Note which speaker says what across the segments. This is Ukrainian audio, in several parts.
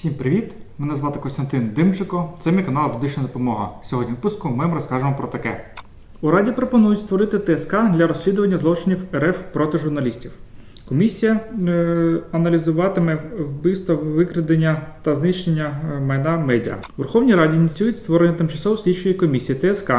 Speaker 1: Всім привіт! Мене звати Костянтин Димчико. Це мій канал Юридична допомога. Сьогодні в випуску ми вам розкажемо про таке. У Раді пропонують створити ТСК для розслідування злочинів РФ проти журналістів. Комісія е, аналізуватиме вбивства, викрадення та знищення е, майна медіа. У Верховній Раді ініціюють створення тимчасової слідчої комісії ТСК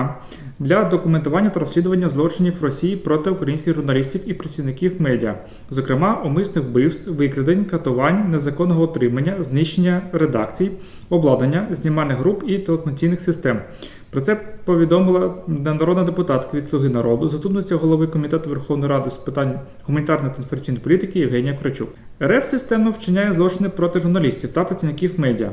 Speaker 1: для документування та розслідування злочинів Росії проти українських журналістів і працівників медіа, зокрема умисних вбивств, викрадень, катувань, незаконного отримання, знищення редакцій, обладнання, знімальних груп і телекомунікаційних систем. Про це повідомила народна депутатка від Слуги народу, заступниця голови комітету Верховної Ради з питань гуманітарної та інформаційної політики Євгенія Крачук. РФ системно вчиняє злочини проти журналістів та працівників медіа.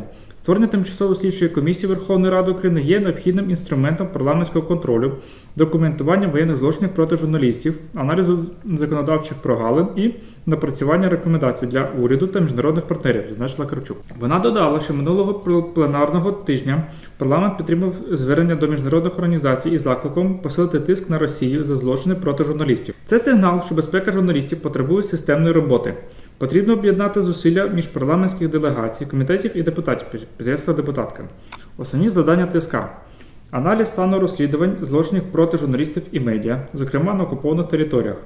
Speaker 1: Створення тимчасової слідчої комісії Верховної Ради України є необхідним інструментом парламентського контролю, документування воєнних злочинів проти журналістів, аналізу законодавчих прогалин і напрацювання рекомендацій для уряду та міжнародних партнерів, зазначила Кравчук. Вона додала, що минулого пленарного тижня парламент підтримав звернення до міжнародних організацій із закликом посилити тиск на Росію за злочини проти журналістів. Це сигнал, що безпека журналістів потребує системної роботи. Потрібно об'єднати зусилля міжпарламентських делегацій, комітетів і депутатів, підкреслила депутатка. Основні завдання ТСК. Аналіз стану розслідувань злочинів проти журналістів і медіа, зокрема на окупованих територіях,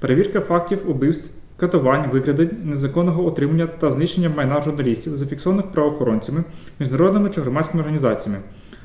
Speaker 1: перевірка фактів убивств, катувань, викрадень, незаконного отримання та знищення майна журналістів, зафіксованих правоохоронцями, міжнародними чи громадськими організаціями.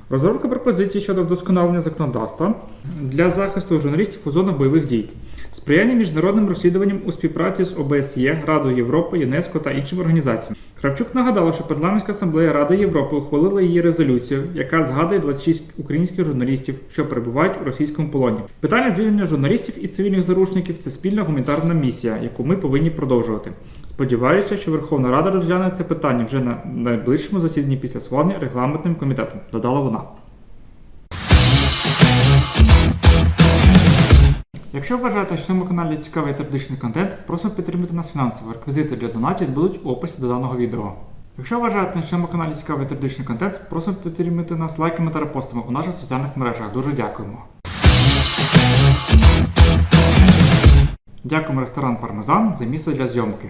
Speaker 1: Розробка пропозицій щодо вдосконалення законодавства для захисту журналістів у зонах бойових дій, сприяння міжнародним розслідуванням у співпраці з ОБСЄ, Радою Європи, ЮНЕСКО та іншими організаціями. Кравчук нагадала, що парламентська асамблея Ради Європи ухвалила її резолюцію, яка згадує 26 українських журналістів, що перебувають у російському полоні. Питання звільнення журналістів і цивільних заручників це спільна гуманітарна місія, яку ми повинні продовжувати. Сподіваюся, що Верховна Рада розгляне це питання вже на найближчому засіданні після схвалення регламентним комітетом, додала вона. Якщо вважаєте, що цьому каналі цікавий та юридичний контент, просимо підтримати нас фінансово. Реквізити для донатів будуть в описі до даного відео. Якщо вважаєте, що цьому каналі цікавий та юридичний контент, просимо підтримати нас лайками та репостами у наших соціальних мережах. Дуже дякуємо. Дякуємо ресторан Пармезан за місце для зйомки.